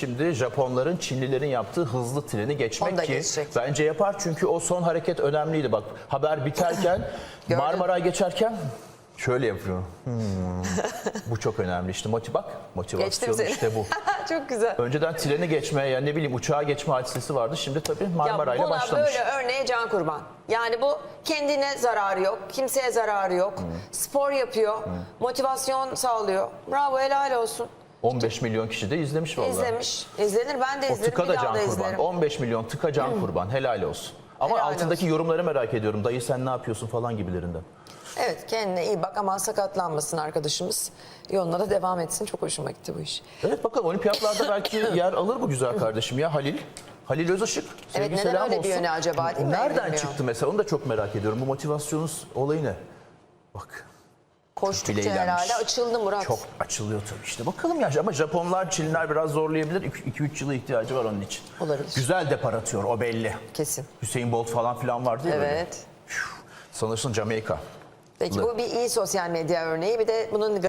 Şimdi Japonların Çinlilerin yaptığı hızlı treni geçmek Onu da ki geçecek. bence yapar çünkü o son hareket önemliydi bak. Haber biterken. Marmaray geçerken şöyle yapıyor. Hmm. bu çok önemli işte motiv bak Geçtim motivasyon seni. işte bu. Çok güzel. Önceden treni geçme ya ne bileyim uçağa geçme hadisesi vardı. Şimdi tabii Marmaray'la buna başlamış. böyle örneğe can kurban. Yani bu kendine zararı yok, kimseye zararı yok. Spor yapıyor, motivasyon sağlıyor. Bravo helal olsun. 15 milyon kişi de izlemiş vallahi. İzlemiş. İzlenir ben de O izlerim tıka bir da can kurban. izlerim. 15 milyon tıka can kurban. Helal olsun. Ama Helal altındaki olsun. yorumları merak ediyorum. Dayı sen ne yapıyorsun falan gibilerinden. Evet kendine iyi bak aman sakatlanmasın arkadaşımız. Yoluna da devam etsin. Çok hoşuma gitti bu iş. Evet bakalım olimpiyatlarda belki yer alır bu güzel kardeşim ya Halil. Halil Özışık. Sevgi neden selam öyle bir olsun. yönü acaba değil mi? Nereden çıktı mesela onu da çok merak ediyorum. Bu motivasyonunuz olayı ne? Koştukça herhalde açıldı Murat. Çok açılıyor tabii işte. Bakalım ya ama Japonlar, Çinliler biraz zorlayabilir. 2-3 yıla ihtiyacı var onun için. Olabilir. Güzel depar atıyor o belli. Kesin. Hüseyin Bolt falan filan vardı ya böyle. Evet. Sanırsın Jamaika. Peki bu bir iyi sosyal medya örneği. Bir de bunun